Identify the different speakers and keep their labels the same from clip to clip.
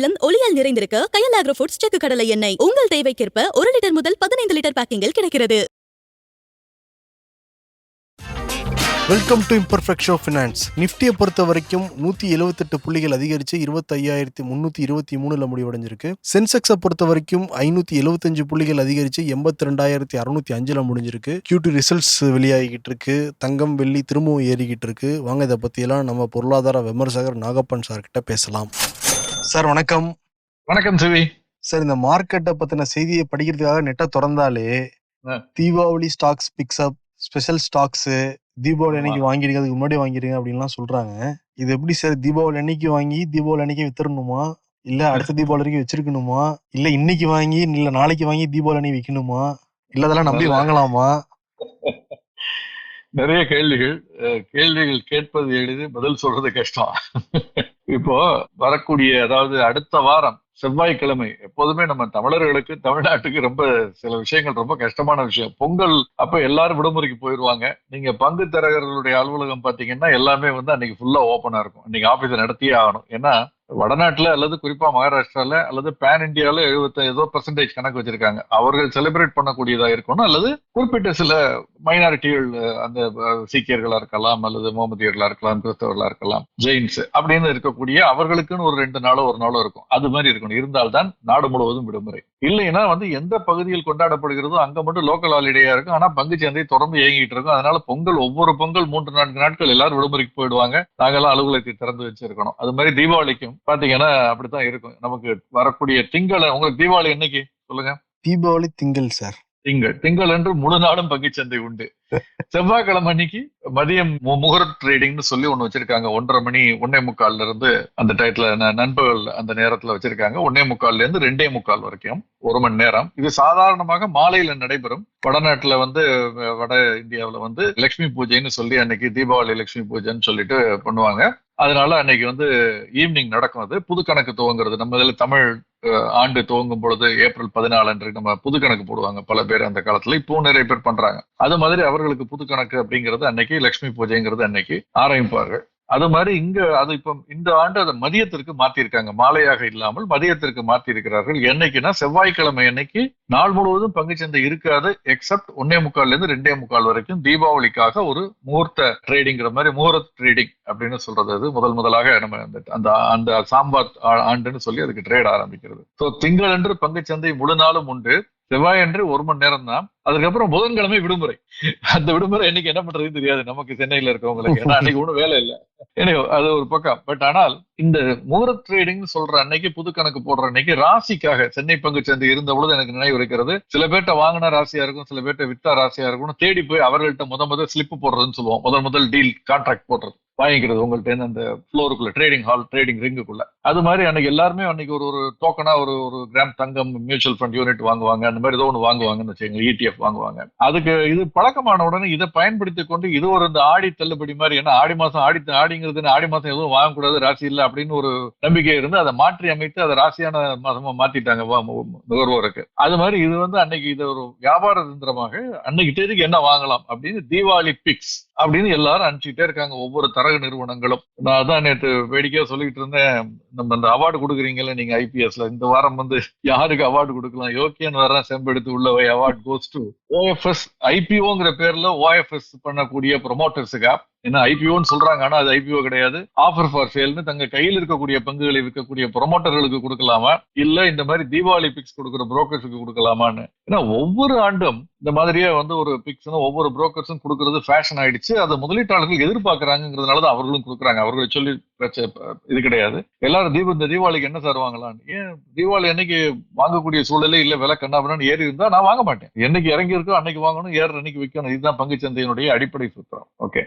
Speaker 1: இல்லம் ஒளியால் நிறைந்திருக்க கயல் agro foods செக்கு கடலை எண்ணெய். உங்கள் தேவைக்கேற்ப ஒரு லிட்டர் முதல் பதினைந்து லிட்டர் பேக்கிங்கில் கிடைக்கிறது.
Speaker 2: Welcome to imperfect show finance நிஃப்டியை பொறுத்த வரைக்கும் நூற்றி எழுபத்தெட்டு புள்ளிகள் அதிகரித்து இருபத்தையாயிரத்தி முந்நூற்றி இருபத்தி மூணில் முடிவடைஞ்சிருக்கு. சென்செக்ஸை பொறுத்த வரைக்கும் ஐநூற்றி எழுபத்தஞ்சு புள்ளிகள் அதிகரித்து எண்பத்தி ரெண்டாயிரத்தி அறுநூத்தி அஞ்சில் முடிஞ்சிருக்கு. கியூடி ரிசல்ட்ஸ் வெளியாகிக்கிட்டு இருக்கு தங்கம் வெள்ளி திரும்பவும் ஏறிக்கிட்டு இருக்கு வாங்க இதை பற்றியெல்லாம் நம்ம பொருளாதார விமர்சகர் நாகப்பன் சார்கிட்ட பேசலாம். சார் வணக்கம்.
Speaker 3: வணக்கம் சிவி.
Speaker 2: சார் இந்த மார்க்கெட்டை பற்றின செய்தியை படிக்கிறதுக்காக நெட்டை திறந்தாலே. Deepavali stocks picks up special stocks Deepavali. அன்னைக்கு வாங்கிருக்கிறதுக்கு முன்னாடி வாங்கிருங்க அப்படின்லாம் சொல்றாங்க. இது எப்படி சார் தீபாவளி அன்னைக்கு வாங்கி தீபாவளி அன்னைக்கு வித்துறணுமா? இல்ல அடுத்த தீபாவளி வரைக்கும் வச்சிருக்கணுமா? இல்ல இன்னைக்கு வாங்கி இல்ல நாளைக்கு வாங்கி தீபாவளி அன்னைக்கு விற்கணுமா இல்ல அதெல்லாம் நம்பி வாங்கலாமா?
Speaker 3: நிறைய கேள்விகள். கேள்விகள் கேட்பது எளிது பதில் சொல்றது கஷ்டம். இப்போ வரக்கூடிய அதாவது அடுத்த வாரம் செவ்வாய்க்கிழமை எப்போதுமே நம்ம தமிழர்களுக்கு தமிழ்நாட்டுக்கு ரொம்ப சில விஷயங்கள் ரொம்ப கஷ்டமான விஷயம். பொங்கல் அப்ப எல்லாரும் விடுமுறைக்கு போயிடுவாங்க நீங்க பங்கு தரகர்களுடைய அலுவலகம் பாத்தீங்கன்னா எல்லாமே வந்து அன்னைக்கு ஃபுல்லா ஓப்பனா இருக்கும். இன்னைக்கு ஆபீஸ் நடத்தியே ஆகணும். ஏன்னா வடநாட்டில் அல்லது குறிப்பாக மகாராஷ்டிராவில் அல்லது பேன் இண்டியாவில் எழுபத்தி ஏதோ பர்சன்டேஜ் கணக்கு வச்சிருக்காங்க. அவர்கள் செலிப்ரேட் பண்ணக்கூடியதாக இருக்கணும் அல்லது குறிப்பிட்ட சில மைனாரிட்டிகள் அந்த சீக்கியர்களாக இருக்கலாம் அல்லது மோமதியர்களாக இருக்கலாம் கிறிஸ்தவர்களாக இருக்கலாம் ஜெயின்ஸ் அப்படின்னு இருக்கக்கூடிய அவர்களுக்குன்னு ஒரு ரெண்டு நாளோ ஒரு நாளோ இருக்கும். அது மாதிரி இருக்கணும். இருந்தால்தான் நாடு முழுவதும் விடுமுறை. இல்லைன்னா வந்து எந்த பகுதியில் கொண்டாடப்படுகிறதோ அங்க மட்டும் லோக்கல் ஹாலிடேயா இருக்கும். ஆனா பங்கு சந்தை தொடர்ந்து இயங்கிட்டு இருக்கும். அதனால பொங்கல் ஒவ்வொரு பொங்கல் மூன்று நான்கு நாட்கள் எல்லாரும் விடுமுறைக்கு போயிடுவாங்க. நாங்கெல்லாம் அலுவலகத்தை திறந்து வச்சிருக்கணும். அது மாதிரி தீபாவளிக்கும் பாத்தீங்கன்னா அப்படித்தான் இருக்கும். நமக்கு வரக்கூடிய திங்களை உங்களுக்கு தீபாவளி என்னைக்கு? சொல்லுங்க.
Speaker 2: தீபாவளி திங்கள் சார்.
Speaker 3: திங்கள். திங்கள் அன்று முழு நாளும் பங்குச்சந்தை உண்டு. செவ்வாய்க்கிழமை அன்னைக்கு மதியம் முகூர்த் ட்ரேடிங்னு சொல்லி ஒண்ணு வச்சிருக்காங்க. ஒன்றரை மணி ஒன்னே முக்கால்ல இருந்து அந்த டயத்துல நண்பகல் அந்த நேரத்துல வச்சிருக்காங்க. ஒன்னே முக்கால்ல இருந்து ரெண்டே முக்கால் வரைக்கும் ஒரு மணி நேரம். இது சாதாரணமாக மாலையில நடைபெறும். வடநாட்டுல வந்து வட இந்தியாவுல வந்து லட்சுமி பூஜைன்னு சொல்லி அன்னைக்கு தீபாவளி லட்சுமி பூஜைன்னு சொல்லிட்டு பண்ணுவாங்க. அதனால அன்னைக்கு வந்து ஈவினிங் நடக்கும் அது. புது கணக்கு துவங்குறது. நம்ம இதில் தமிழ் ஆண்டு துவங்கும் பொழுது ஏப்ரல் பதினாலு அன்று நம்ம புது கணக்கு போடுவாங்க. பல பேர் அந்த காலத்துல. இப்போ நிறைய பேர் பண்றாங்க. அது மாதிரி அவர்களுக்கு புது கணக்கு அப்படிங்கிறது அன்னைக்கு லட்சுமி பூஜைங்கிறது அன்னைக்கு ஆரம்பிப்பார்கள். அது மாதிரி இங்க அது இப்போ இந்த ஆண்டு அதை மதியத்திற்கு மாத்திருக்காங்க. மாலையாக இல்லாமல் மதியத்திற்கு மாத்திருக்கிறார்கள். என்னைக்குன்னா செவ்வாய்க்கிழமை அன்னைக்கு நாள் முழுவதும் பங்குச்சந்தை இருக்காது எக்ஸப்ட் ஒன்னே முக்கால்ல இருந்து ரெண்டே முக்கால் வரைக்கும் தீபாவளிக்காக ஒரு முகூர்த்த ட்ரேடிங்கிற மாதிரி முகூர்த்த ட்ரேடிங் அப்படின்னு சொல்றது அது. முதல் முதலாக நம்ம அந்த அந்த அந்த சாம்பாத் ஆ- ஆண்டுன்னு சொல்லி அதுக்கு ட்ரேட் ஆரம்பிக்கிறது. ஸோ திங்களன்று பங்குச்சந்தை முழு நாளும் உண்டு. செவ்வாய் அன்று ஒரு மணி நேரம் தான் அதுக்கப்புறம் புதன்கிழமை விடுமுறை. அந்த விடுமுறை என்னைக்கு என்ன பண்றதுன்னு தெரியாது. நமக்கு சென்னையில இருக்கவங்களுக்கு. ஏன்னா அன்னைக்கு ஒன்றும் வேலை இல்லை. அது ஒரு பக்கம். பட் ஆனால் இந்த முகூர்த் ட்ரேடிங் சொல்ற அன்னைக்கு புது கணக்கு போடுற அன்னைக்கு ராசிக்காக சென்னை பங்கு சந்தை இருந்த பொழுது எனக்கு நினைவு இருக்கிறது சில பேர்ட்ட வாங்கின ராசியா இருக்கும் சில பேர்ட்ட வித்தா ராசியா இருக்கும் தேடி போய் அவர்கள்ட்ட முத முதல் ஸ்லிப் போடுறதுன்னு சொல்லுவோம். முதல் முதல் டீல் கான்ட்ராக்ட் போடுறது. வாங்கிக்கிறது உங்கள்ட்ட அந்த ஃப்ளோருக்குள்ள ட்ரேடிங் ஹால் ட்ரேடிங் ரிங்குக்குள்ள அது மாதிரி அன்னைக்கு எல்லாருமே அன்னைக்கு ஒரு ஒரு டோக்கனா ஒரு ஒரு கிராம் தங்கம் மியூச்சுவல் ஃபண்ட் யூனிட் வாங்குவாங்க. அந்த மாதிரி ஏதோ ஒன்று வாங்குவாங்கன்னு வச்சுக்கோங்க இடிஎஃப் வாங்குவாங்க. அதுக்கு இது பழக்கமான உடனே இதை பயன்படுத்தி கொண்டு இது ஒரு இந்த ஆடி தள்ளுபடி மாதிரி ஏன்னா ஆடி மாசம் ஆடி ஆடிங்கிறது ஆடி மாசம் எதுவும் வாங்கக்கூடாது ராசி இல்லை அப்படின்னு ஒரு நம்பிக்கை இருந்து அதை மாற்றி அமைத்து அதை ராசியான மாசமா மாத்திட்டாங்க நுகர்வோருக்கு. அது மாதிரி இது வந்து அன்னைக்கு இது ஒரு வியாபார தந்திரமாக அன்னைக்கு தேதிக்கு என்ன வாங்கலாம் அப்படின்னு தீபாவளி பிக்ஸ் அப்படின்னு எல்லாரும் அனுப்பிச்சுட்டே இருக்காங்க ஒவ்வொரு தரகு நிறுவனங்களும். நான் அதான் நேற்று வேடிக்கையா சொல்லிட்டு இருந்தேன் நம்ம அந்த அவார்டு கொடுக்குறீங்கல்ல நீங்க ஐபிஎஸ்ல இந்த வாரம் வந்து யாருக்கு அவார்டு கொடுக்கலாம் யோக்கியன் வர செம்பெடுத்து உள்ள அவார்ட் கோஸ் டு ஓஎஃப்எஸ் ஐபிஓங்கிற பேர்ல ஓஎஃப்எஸ் பண்ணக்கூடிய ப்ரொமோட்டர்ஸுக்கா ஏன்னா ஐபிஓன்னு சொல்றாங்க ஆனா அது ஐபிஓ கிடையாது. ஆஃபர் ஃபார் சேல்னு தங்க கையில் இருக்கக்கூடிய பங்குகளை விற்கக்கூடிய ப்ரொமோட்டர்களுக்கு கொடுக்கலாமா? இல்ல இந்த மாதிரி தீபாவளி பிக்ஸ் கொடுக்குற புரோக்கர்ஸுக்கு கொடுக்கலாமான்னு? ஏன்னா ஒவ்வொரு ஆண்டும் இந்த மாதிரியே வந்து ஒரு பிக்ஸ் ஒவ்வொரு புரோக்கர்ஸும் கொடுக்கறது ஃபேஷன் ஆயிடுச்சு. அதை முதலீட்டாளர்கள் எதிர்பார்க்கறாங்கிறதுனால தான் அவர்களும் கொடுக்குறாங்க. அவர்களை சொல்லி இது கிடையாது. எல்லாரும் தீப இந்த தீபாவளிக்கு என்ன சார் வாங்கலாம்னு? ஏன் தீபாவளி அன்னைக்கு வாங்கக்கூடிய சூழலே இல்ல விலை கண்ணாபுரம் ஏறி இருந்தா நான் வாங்க மாட்டேன். என்னைக்கு இறங்கி இருக்கோ அன்னைக்கு வாங்கணும் ஏற அன்னைக்கு விற்கணும். இதுதான் பங்குச்சந்தையினுடைய அடிப்படை சூத்திரம். ஓகே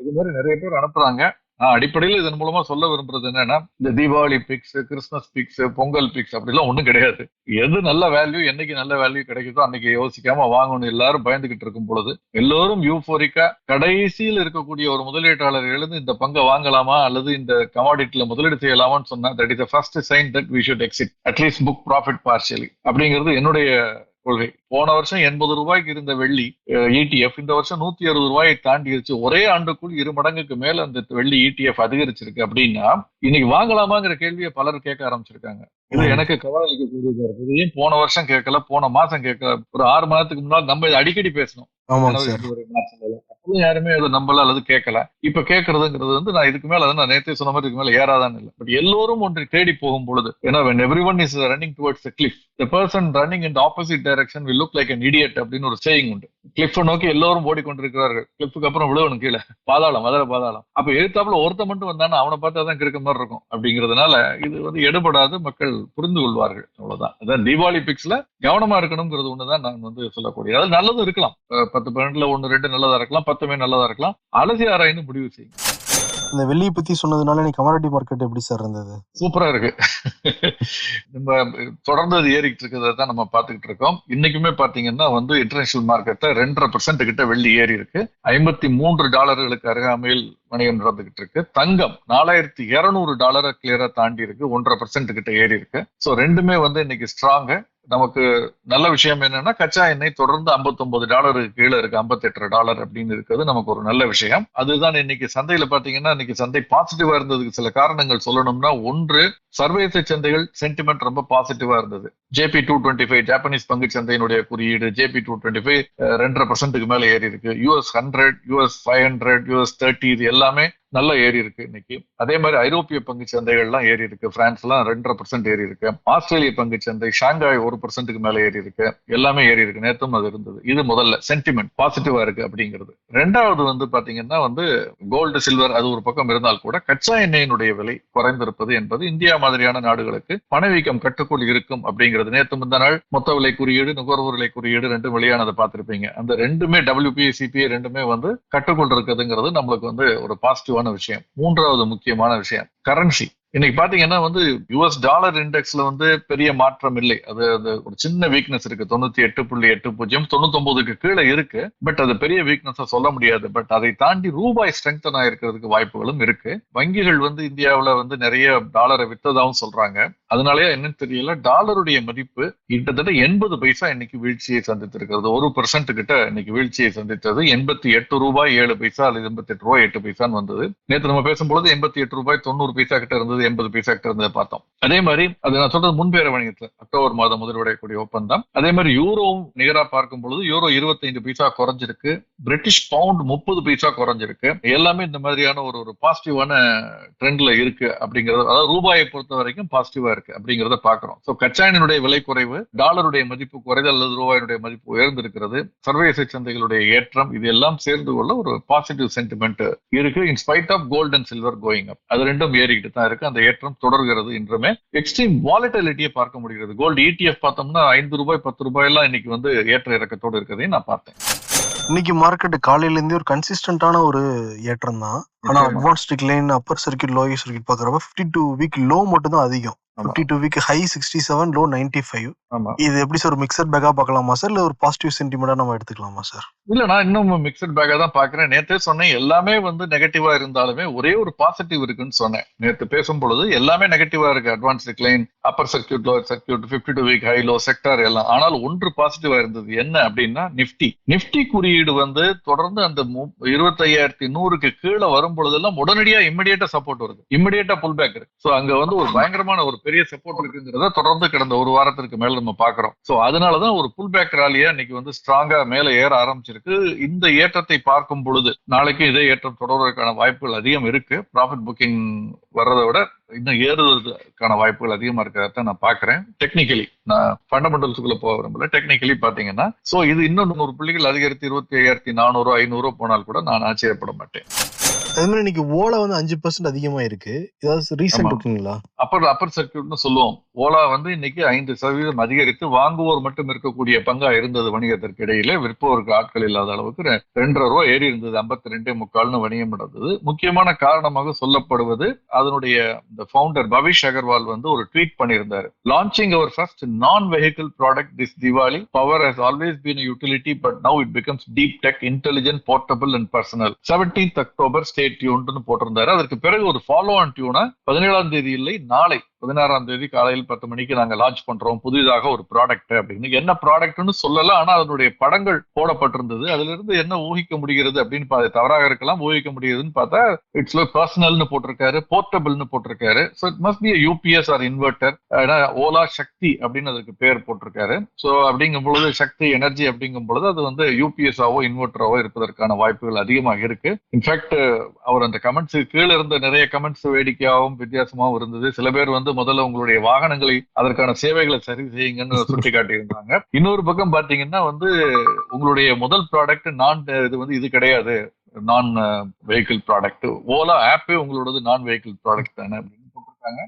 Speaker 3: இது மாதிரி நிறைய பேர் அனுப்புறாங்க. நான் அடிப்படையில் இதன் மூலமா சொல்ல விரும்புறது என்னன்னா இந்த Deepavali picks Christmas picks Pongal picks அப்படிலாம் ஒண்ணும் கிடையாது. எது நல்ல வேல்யூ என்னைக்கு நல்ல வேல்யூ கிடைக்குதோ அன்னைக்கு யோசிக்காம வாங்கணும் எல்லாரும் பயந்துகிட்டு இருக்கும் பொழுது எல்லோரும் யூஃபோரிக்கா கடைசியில் இருக்கக்கூடிய ஒரு முதலீட்டாளர் எழுந்து இந்த பங்கை வாங்கலாமா அல்லது இந்த கமாடிட்டில முதலீடு செய்யலாமான்னு சொன்னா that is first sign that we should exit atleast book profit partially அப்படிங்கிறது என்னுடைய கொள்கை. போன வருஷம் எண்பது ரூபாய்க்கு இருந்த வெள்ளி இடிஎஃப் இந்த வருஷம் நூத்தி அறுபது ரூபாயை தாண்டிடுச்சு ஒரே ஆண்டுக்குள் இரு மடங்குக்கு மேல அந்த வெள்ளி இடிஎஃப் அதிகரிச்சிருக்கு அப்படின்னா இன்னைக்கு வாங்கலாமாங்கிற கேள்வியை பலர் கேட்க ஆரம்பிச்சிருக்காங்க. இது எனக்கு கவலை அளிக்கக்கூடியதா இருக்குது ஏன் போன வருஷம் கேட்கல? போன மாசம் கேட்கல? ஒரு ஆறு மாதத்துக்கு முன்னால் நம்ம இதை அடிக்கடி பேசணும். யாருமே அதை நம்பல அல்லது கேட்கல. இப்ப கேட்கறதுங்கிறது வந்து நான் இதுக்கு மேல நான் நேத்தே சொன்ன மாதிரி இதுக்கு மேல ஏறாதான்னு இல்லை. பட் எல்லோரும் ஒன்றை தேடி போகும் பொழுது ஏன்னா when everyone is running towards the cliff the person running in opposite direction direction look like like அப்படின்னு ஒரு சேயிங் உண்டு. கிளிஃப் நோக்கி எல்லோரும் ஓடிக்கொண்டிருக்கிறார்கள். கிளிஃபுக்கு அப்புறம் விழுவணும் கீழே. பாதாளம் மதுர பாதாளம். அப்ப எழுத்தாப்புல ஒருத்த மட்டும் வந்தானா அவனை பார்த்தா தான் கிறுக்க மாதிரி இருக்கும். அப்படிங்கிறதுனால இது வந்து எடுபடாது மக்கள் புரிந்து கொள்வார்கள். அவ்வளவுதான். அதான் தீபாவளி பிக்ஸ்ல கவனமா இருக்கணுங்கிறது ஒண்ணுதான் நான் வந்து சொல்லக்கூடிய அது நல்லதும் இருக்கலாம். பத்து பன்னெண்டுல ஒன்னு ரெண்டு நல்லதா இருக்கலாம். பத்துமே நல்லதா இருக்கலாம். அலசி ஆராய்ந்து முடிவு செய்யும்
Speaker 2: இந்த வெள்ளியை பத்தி சொன்னதுனால நீ கமாடிட்டி மார்க்கெட் எப்படி சார் இருந்தது?
Speaker 3: சூப்பரா இருக்கு. நம்ம தொடர்ந்து அது ஏறிக்கிட்டு இருக்கிறத தான் நம்ம பார்த்துக்கிட்டு இருக்கோம். இன்னைக்குமே பாத்தீங்கன்னா வந்து இன்டர்நேஷனல் மார்க்கெட்ல ரெண்டரை பர்சன்ட் கிட்ட வெள்ளி ஏறி இருக்கு. ஐம்பத்தி மூன்று டாலர்களுக்கு அருகாமையில் வணிகம் நடந்துகிட்டு இருக்கு. தங்கம் நாலாயிரத்தி இருநூறு டாலரை கிளியரா தாண்டி இருக்கு. ஒன்றரை பர்சன்ட் கிட்ட ஏறி இருக்கு. சோ ரெண்டுமே வந்து இன்னைக்கு ஸ்ட்ராங் நமக்கு நல்ல விஷயம் என்னன்னா கச்சா எண்ணெய் தொடர்ந்து 59 டாலருக்கு கீழே இருக்கு 58 டாலர் அப்படின்னு இருக்கிறது நமக்கு ஒரு நல்ல விஷயம். அதுதான் இன்னைக்கு சந்தையில பாத்தீங்கன்னா இன்னைக்கு சந்தை பாசிட்டிவா இருந்ததுக்கு சில காரணங்கள் சொல்லணும்னா ஒன்று சர்வதேச சந்தைகள் சென்டிமெண்ட் ரொம்ப பாசிட்டிவா இருந்தது. JP two twenty five Japanese பங்கு சந்தையினுடைய குறியீடு ஜேபி டூ டுவெண்ட்டி ஃபைவ் ரெண்டரை பர்சன்ட்டுக்கு மேல ஏறி இருக்கு. US hundred US five hundred US thirty இது எல்லாமே நல்லா ஏறி இருக்கு இன்னைக்கு. அதே மாதிரி ஐரோப்பிய பங்கு சந்தைகள்லாம் ஏறி இருக்கு. பிரான்ஸ்லாம் ரெண்டரை பர்சன்ட் ஏறி இருக்கு. ஆஸ்திரேலிய பங்கு சந்தை ஷாங்காய் ஒரு பர்சன்ட்டுக்கு மேல ஏறி இருக்கு. எல்லாமே ஏறி இருக்கு. நேத்தும் அது இருந்தது. இது முதல்ல. சென்டிமெண்ட் பாசிட்டிவா இருக்கு அப்படிங்கிறது. ரெண்டாவது வந்து பாத்தீங்கன்னா வந்து கோல்டு சில்வர் அது ஒரு பக்கம் இருந்தால் கூட கச்சா எண்ணெயினுடைய விலை குறைந்திருப்பது என்பது இந்தியா மாதிரியான நாடுகளுக்கு பணவீக்கம் கட்டுக்குள் இருக்கும் அப்படிங்கிறது. நேத்து இந்த நாள் மொத்த விலை குறியீடு நுகர்வோர் விலை குறியீடு ரெண்டும் வெளியானதை பார்த்திருப்பீங்க. அந்த ரெண்டுமே டபிள்யூபிஐ சிபிஐ ரெண்டுமே வந்து கட்டுக்குள் இருக்குதுங்கிறது நம்மளுக்கு வந்து ஒரு பாசிட்டிவ் பாசிட்டிவான விஷயம். மூன்றாவது முக்கியமான விஷயம் கரன்சி இன்னைக்கு பாத்தீங்கன்னா வந்து யுஎஸ் டாலர் இண்டெக்ஸ்ல வந்து பெரிய மாற்றம் இல்லை. அது அது ஒரு சின்ன வீக்னஸ் இருக்கு. தொண்ணூத்தி எட்டு புள்ளி எட்டு பூஜ்ஜியம் தொண்ணூத்தொன்பதுக்கு கீழே இருக்கு. பட் அது பெரிய வீக்னஸ் சொல்ல முடியாது. பட் அதை தாண்டி ரூபாய் ஸ்ட்ரெங்தன் ஆயிருக்கிறதுக்கு வாய்ப்புகளும் இருக்கு. வங்கிகள் வந்து இந்தியாவுல வந்து நிறைய டாலரை வித்ததாகவும் சொல்றாங்க. அதனாலயே என்னன்னு தெரியல டாலருடைய மதிப்பு கிட்டத்தட்ட எண்பது பைசா இன்னைக்கு வீழ்ச்சியை சந்தித்திருக்கிறது. ஒரு பெர்சன்ட் கிட்ட இன்னைக்கு வீழ்ச்சியை சந்தித்தது. எண்பத்தி எட்டு ரூபாய் ஏழு பைசா அல்லது எண்பத்தி எட்டு ரூபாய் எட்டு பைசான்னு வந்தது. நேற்று நம்ம பேசும்பொழுது எண்பத்தி எட்டு ரூபாய் தொண்ணூறு பைசா கிட்ட இருந்தது எண்பது பைசா கிட்ட இருந்ததை பார்த்தோம். அதே மாதிரி அது நான் சொல்றது முன்பேற வணிகத்துல அக்டோபர் மாதம் முதல்வடையக்கூடிய ஒப்பந்தம் அதே மாதிரி யூரோவும் நிகரா பார்க்கும் பொழுது யூரோ இருபத்தைந்து பைசா குறைஞ்சிருக்கு. பிரிட்டிஷ் பவுண்ட் முப்பது பைசா குறைஞ்சிருக்கு. எல்லாமே இந்த மாதிரியான ஒரு ஒரு பாசிட்டிவான ட்ரெண்ட்ல இருக்கு அப்படிங்கிறது அதாவது ரூபாயை பொறுத்த வரைக்கும் பாசிட்டிவா இருக்கு அப்படிங்கறத பாக்குறோம் சோ கச்சாயினுடைய விலை குறைவு டாலருடைய மதிப்பு குறைதல் அல்லது ரூபாயினுடைய மதிப்பு உயர்ந்திருக்கிறது. சர்வதேச சந்தைகளுடைய ஏற்றம் இது எல்லாம் சேர்ந்து கொள்ள ஒரு பாசிட்டிவ் சென்டிமெண்ட் இருக்கு. In spite of gold and silver going up அது ரெண்டும் ஏறிக்கிட்டு தான் இருக்கு. அந்த ஏற்றம் தொடர்கிறது இன்றுமே. எக்ஸ்ட்ரீம் வாலட்டிலிட்டியை பார்க்க முடிகிறது. கோல்டு இடிஎஃப் பார்த்தோம்னா ஐந்து ரூபாய் பத்து ரூபாய் எல்லாம் இன்னைக்கு வந்து ஏற்ற இறக்கத்தோடு இருக்கிறதையும் நான் பார்த்தேன்.
Speaker 2: இன்னைக்கு மார்க்கெட் காலையில இருந்தே ஒரு கன்சிஸ்டன்டான ஒரு ஏற்றம் தான் ஆனா. Advance decline upper circuit lower circuit பாக்குறப்ப 52 டூ வீக் லோ மட்டும் தான் அதிகம். Fifty two week high sixty seven low ninety five இது எப்படி சார் ஒரு மிக்சர் பேக்கா பார்க்கலாமா சார் இல்ல ஒரு பாசிட்டிவ் சென்டிமெண்டா நம்ம எடுத்துக்கலாமா சார்
Speaker 3: இல்ல நான் இன்னும் மிக்சட் பேக்கா தான் பாக்குறேன் நேத்தே சொன்னேன் எல்லாமே வந்து நெகட்டிவா இருந்தாலுமே ஒரே ஒரு பாசிட்டிவ் இருக்குன்னு சொன்னேன். நேத்து பேசும் பொழுது எல்லாமே நெகட்டிவா இருக்கு. Advance decline upper circuit lower circuit 52 two week high low sector எல்லாம். ஆனால் ஒன்று பாசிட்டிவா இருந்தது. என்ன அப்படின்னா நிப்டி நிப்டி குறியீடு வந்து தொடர்ந்து அந்த இருபத்தையாயிரத்தி நூறுக்கு கீழே வரும் பொழுதெல்லாம் உடனடியா இமிடியேட்டா சப்போர்ட் வருது. இமிடியேட்டா புல் பேக் இருக்கு. சோ அங்க வந்து ஒரு பயங்கரமான ஒரு பெரிய சப்போர்ட் இருக்குங்கிறத தொடர்ந்து கடந்த ஒரு வாரத்திற்கு மேல நம்ம பாக்குறோம் சோ அதனாலதான் ஒரு புல் பேக் ராலியா இன்னைக்கு வந்து ஸ்ட்ராங்கா மேல ஏற ஆரம்பிச்சிருக்கு. இந்த ஏற்றத்தை பார்க்கும் பொழுது நாளைக்கு இதே ஏற்றம் தொடர்வதற்கான வாய்ப்புகள் அதிகம் இருக்கு. ப்ராஃபிட் புக்கிங் வர்றதை விட இன்னும் ஏறுவதற்கான வாய்ப்புகள் அதிகமா இருக்கிறத நான் பாக்குறேன் டெக்னிக்கலி நான் ஃபண்டமெண்டல்ஸுக்குள்ள போக விரும்பல. டெக்னிக்கலி பாத்தீங்கன்னா சோ இது இன்னும் நூறு புள்ளிகள் அதிகரித்து இருபத்தி ஐயாயிரத்தி நானூறு ஐநூறு போனால் கூட நான் ஆச்சரியப்பட மாட்டேன்.
Speaker 2: அதே மாதிரி இன்னைக்கு ஓலா வந்து அஞ்சு பர்சன்ட் அதிகமா இருக்கு. ஏதாவது ரீசன்ட்
Speaker 3: ஆமா.
Speaker 2: இருக்குங்களா
Speaker 3: அப்பர் அப்பர் சர்க்கியூட்னு சொல்லுவோம். ஓலா வந்து இன்னைக்கு ஐந்து சதவீதம் அதிகரித்து வாங்குவோர் மட்டும் இருக்கக்கூடிய பங்கா இருந்தது வணிகத்திற்கு இடையில விற்பவருக்கு ஆட்கள் இல்லாத அளவுக்கு ரெண்டரை ரூபாய் ஏறி இருந்தது. ஐம்பத்தி ரெண்டே முக்கால்னு வணிகம் நடந்தது. முக்கியமான காரணமாக சொல்லப்படுவது அதனுடைய இந்த ஃபவுண்டர் பவிஷ் அகர்வால் வந்து ஒரு ட்வீட் பண்ணியிருந்தாரு. Launching our first non vehicle product this Diwali power has always been utility but now it becomes deep tech intelligent portable and personal seventeenth October stay டியூன்னு போட்டிருந்தாரு. அதற்கு பிறகு ஒரு ஃபாலோ ஆன் டியூனா பதினேழாம் தேதி இல்லை நாளை பதினாறாம் தேதி காலையில் பத்து மணிக்கு நாங்க லான்ச் பண்றோம். புதிதாக ஒரு ப்ராடக்ட் அப்படின்னு. என்ன ப்ராடக்ட்னு சொல்லல ஆனா அதனுடைய படங்கள் போடப்பட்டிருந்தது. அதுல இருந்து என்ன ஊகிக்க முடிகிறது அப்படின்னு தவறாக இருக்கலாம் ஊகிக்க முடியுதுன்னு பார்த்தா இட்ஸ் பர்சனல்னு போட்டிருக்காரு போர்ட்டபிள்னு போட்டிருக்காரு. So it must be UPS or inverter Ola Shakti அப்படின்னு அதுக்கு பேர் போட்டிருக்காரு. ஸோ அப்படிங்கும் பொழுது சக்தி எனர்ஜி அப்படிங்கும் பொழுது அது வந்து யூபிஎஸ்ஆவோ இன்வெர்டராவோ இருப்பதற்கான வாய்ப்புகள் அதிகமாக இருக்கு. இன்ஃபேக்ட் அவர் அந்த கமெண்ட்ஸ் கீழே இருந்த நிறைய கமெண்ட்ஸ் வேடிக்கையாகவும் வித்தியாசமாகவும் இருந்தது. சில பேர் வந்து முதல்ல உங்களுடைய வாகனங்களை அதற்கான சேவைகளை சரி செய்யுங்கன்னு சுட்டி காட்டியிருந்தாங்க இன்னொரு பக்கம் பாத்தீங்கன்னா வந்து உங்களுடைய முதல் ப்ராடக்ட் நான் இது வந்து இது கிடையாது. நான் வெஹிக்கிள் ப்ராடக்ட் ஓலா ஆப்பே உங்களோடது நான் வெஹிக்கிள் ப்ராடக்ட் தானே அப்படின்னு போட்டிருக்காங்க.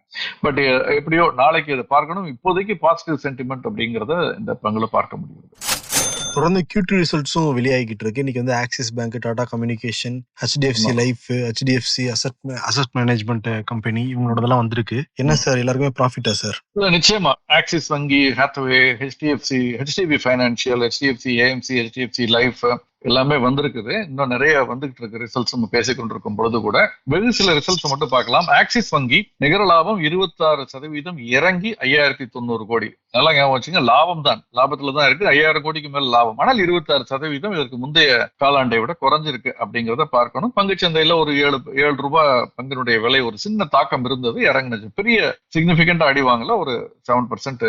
Speaker 3: பட் எப்படியோ நாளைக்கு இதை பார்க்கணும். இப்போதைக்கு பாசிட்டிவ் சென்டிமெண்ட் அப்படிங்கறத இந்த பங்குல பார்க்க முடியுது
Speaker 2: தொடர்ந்து Q2 ரிசல்ட்ஸும் வெளியாகிட்டு இருக்கு இன்னைக்கு வந்து Axis bank Tata communication HDFC. Life HDFC asset asset management company இவங்களோடதெல்லாம் வந்திருக்கு. என்ன சார் எல்லாருக்குமே ப்ராஃபிட்டா சார்?
Speaker 3: நிச்சயமா. ஆக்சிஸ் வங்கி Hathway HDFC HDB financial HDFC AMC HDFC life எல்லாமே வந்திருக்குது. இன்னும் நிறைய வந்துகிட்டு இருக்கு ரிசல்ட்ஸ் நம்ம பேசிக் கொண்டிருக்கும் பொழுது கூட. வெகு சில ரிசல்ட்ஸ் மட்டும் பார்க்கலாம். ஆக்சிஸ் வங்கி நிகர லாபம் இருபத்தாறு சதவீதம் இறங்கி ஐயாயிரத்தி தொண்ணூறு கோடி. நல்லா ஞாபகம் வச்சுங்க. லாபம் தான் லாபத்துல தான் இருக்கு. ஐயாயிரம் கோடிக்கு மேல லாபம். ஆனால் இருபத்தாறு சதவீதம் இதற்கு முந்தைய காலாண்டை விட குறைஞ்சிருக்கு அப்படிங்கிறத பார்க்கணும். பங்குச்சந்தையில ஒரு ஏழு ஏழு ரூபாய் பங்கினுடைய விலை ஒரு சின்ன தாக்கம் இருந்தது. இறங்குனது. பெரிய சிக்னிபிகண்டா அடி வாங்கல. ஒரு செவன் பர்சன்ட்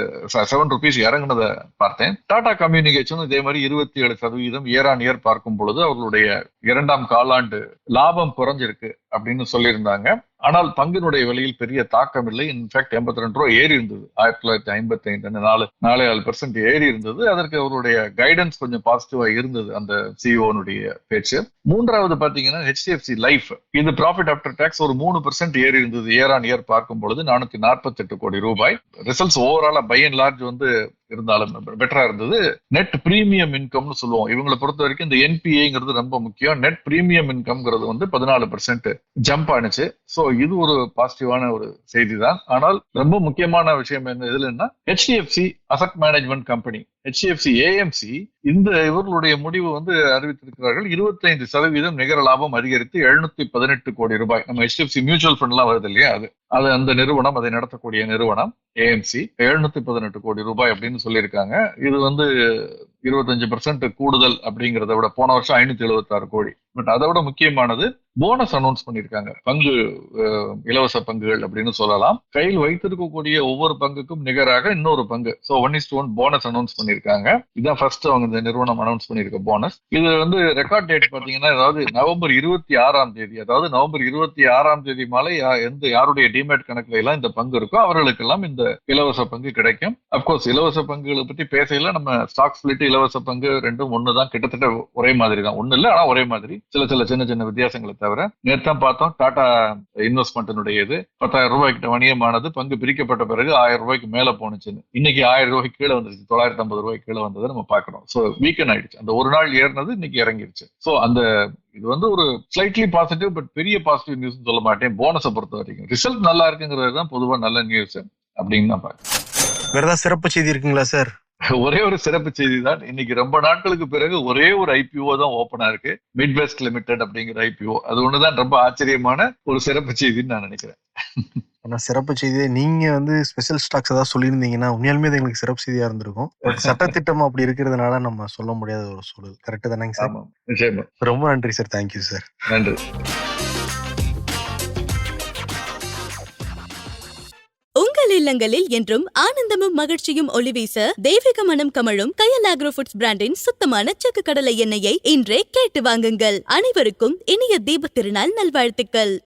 Speaker 3: செவன் ருபீஸ் இறங்குனதை பார்த்தேன். டாடா கம்யூனிகேஷன் இதே மாதிரி இருபத்தி ஏழு சதவீதம் இயர் ஆன் இயர் பார்க்கும் பொழுது அவர்களுடைய இரண்டாம் காலாண்டு லாபம் குறைஞ்சிருக்கு. அப்படின்னு சொல்லியிருந்தாங்க. ஆனால் பங்கினுடைய விலையில் பெரிய தாக்கம் இல்லை. இன்ஃபேக்ட் எண்பத்தி ரெண்டு ரூபா ஏறி இருந்தது. ஆயிரத்தி தொள்ளாயிரத்தி ஐம்பத்தி ஐந்து நாலு நாலே நாலு பெர்சன்ட் ஏறி இருந்தது. அதற்கு அவருடைய கைடன்ஸ் கொஞ்சம் பாசிட்டிவா இருந்தது அந்த சிஓனுடைய பேச்சு. மூன்றாவது பாத்தீங்கன்னா ஹெச்டிஎஃப்சி லைஃப் இது ப்ராஃபிட் ஆஃப்டர் டாக்ஸ் ஒரு மூணு பெர்சென்ட் ஏறி இருந்தது. இயர் ஆன் இயர் பார்க்கும் பொழுது நானூத்தி நாற்பத்தி எட்டு கோடி ரூபாய். ரிசல்ட்ஸ் ஓவராலா பை அண்ட் லார்ஜ் வந்து இருந்தாலும் பெட்டரா இருந்தது. நெட் பிரீமியம் இன்கம்னு சொல்லுவோம். இவங்களை பொறுத்த வரைக்கும் இந்த என்பிஏங்கிறது ரொம்ப முக்கியம். நெட் பிரீமியம் இன்கம்ங்கிறது வந்து பதினாலு பெர்சென்ட் ஜம்ப் ஆனிச்சு. சோ இது ஒரு பாசிட்டிவான ஒரு செய்தி தான் ஆனால் ரொம்ப முக்கியமான விஷயம் என்ன இதுலன்னா HDFC asset management company HDFC AMC இந்த இவர்களுடைய முடிவு வந்து அறிவித்திருக்கிறார்கள். 25% சதவீதம் நிகர லாபம் அதிகரித்து எழுநூத்தி பதினெட்டு கோடி ரூபாய். நம்ம ஹெச்டிஎஃப்சி மியூச்சுவல் ஃபண்ட் எல்லாம் வருது இல்லையா? அது அது அந்த நிறுவனம் அதை நடத்தக்கூடிய நிறுவனம் ஏஎம்சி எழுநூத்தி பதினெட்டு கோடி ரூபாய் அப்படின்னு சொல்லியிருக்காங்க. இது வந்து இருபத்தஞ்சு பர்சன்ட் கூடுதல் அப்படிங்கிறத விட போன வருஷம் ஐநூத்தி எழுபத்தாறு கோடி. பட் அதை விட முக்கியமானது போனஸ் அனௌன்ஸ் பண்ணியிருக்காங்க. பங்கு இலவச பங்குகள் அப்படின்னு சொல்லலாம். கையில் வைத்திருக்கக்கூடிய ஒவ்வொரு பங்குக்கும் நிகராக இன்னொரு பங்கு. So one is one bonus announce பண்ணியிருக்காங்க. இதுதான் ஃபர்ஸ்ட் அவங்க இந்த நிறுவனம் அனௌன்ஸ் பண்ணியிருக்க போனஸ் இது வந்து ரெக்கார்ட் டேட் பாத்தீங்கன்னா அதாவது நவம்பர் இருபத்தி ஆறாம் தேதி அதாவது நவம்பர் இருபத்தி ஆறாம் தேதி மாலை யா- எந்த யாருடைய டிமேட் கணக்குல எல்லாம் இந்த பங்கு இருக்கோ அவர்களுக்கெல்லாம் இந்த இலவச பங்கு கிடைக்கும். அப்கோர்ஸ் இலவச பங்குகளை பத்தி பேசையில நம்ம ஸ்டாக் ஸ்பிளிட் இலவச பங்கு ரெண்டும் ஒன்று தான் கிட்டத்தட்ட ஒரே மாதிரி தான் ஒண்ணு இல்ல ஆனா ஒரே மாதிரி. சில சில சின்ன சின்ன வித்தியாசங்களை தவிர நேத்தான் பார்த்தோம் டாடா இன்வெஸ்ட்மெண்ட்டினுடைய இது பத்தாயிரம் ரூபாய் கிட்ட வணிகமானது பங்கு பிரிக்கப்பட்ட பிறகு ஆயிரம் ரூபாய்க்கு மேல போனுச்சுன்னு இன்னைக்கு ஆயிரம் ரூபாய்க்கு கீழே வந்துருச்சு. தொள்ளாயிரத்தி ஐம்பது ரூபாய்க்கு கீழே வந்ததை நம்ம பார்க்கணும். ஸோ வீக்கன் ஆயிடுச்சு. அந்த ஒரு நாள் ஏறினது இன்னைக்கு இறங்கிருச்சு. ஸோ அந்த இது வந்து ஒரு ஸ்லைட்லி பாசிட்டிவ் பட் பெரிய பாசிட்டிவ் நியூஸ் சொல்ல மாட்டேன். போனஸை பொறுத்த வரைக்கும். ரிசல்ட் நல்லா இருக்குங்கிறது தான் பொதுவா நல்ல நியூஸ் அப்படின்னு நான் பார்க்கறேன்.
Speaker 2: வேற ஏதாவது சிறப்பு செய்தி இருக்குங்களா சார்
Speaker 3: ஒரே ஒரு சிறப்பு செய்தி தான் இன்னைக்கு ரொம்ப நாட்களுக்கு பிறகு ஒரே ஒரு ஐபிஓ தான் ஓபனா இருக்கு. மிட் வெஸ்ட் லிமிடெட் அப்படிங்கிற ஐபிஓ அது ஒண்ணுதான் ரொம்ப ஆச்சரியமான ஒரு சிறப்பு செய்தின்னு நான் நினைக்கிறேன்.
Speaker 2: ஆனா சிறப்பு செய்தி நீங்க வந்து ஸ்பெஷல் ஸ்டாக்ஸ் ஏதாவது சொல்லியிருந்தீங்கன்னா உண்மையாலுமே அது எங்களுக்கு சிறப்பு செய்தியா இருந்திருக்கும். பட் சட்டத்திட்டம் அப்படி இருக்கிறதுனால நம்ம சொல்ல முடியாத ஒரு சூழல். கரெக்ட் தானேங்க சார்? ரொம்ப நன்றி சார். தேங்க்யூ சார்
Speaker 3: நன்றி.
Speaker 1: இல்லங்களில் என்றும் ஆனந்தமும் மகிழ்ச்சியும் ஒளிவீச தெய்வீக மனம் கமழும் கயல் ஆக்ரோ ஃபுட்ஸ் பிராண்டின் சுத்தமான செக்கு கடலை எண்ணெயை இன்றே கேட்டு வாங்குங்கள். அனைவருக்கும் இனிய தீபத் திருநாள் நல்வாழ்த்துக்கள்.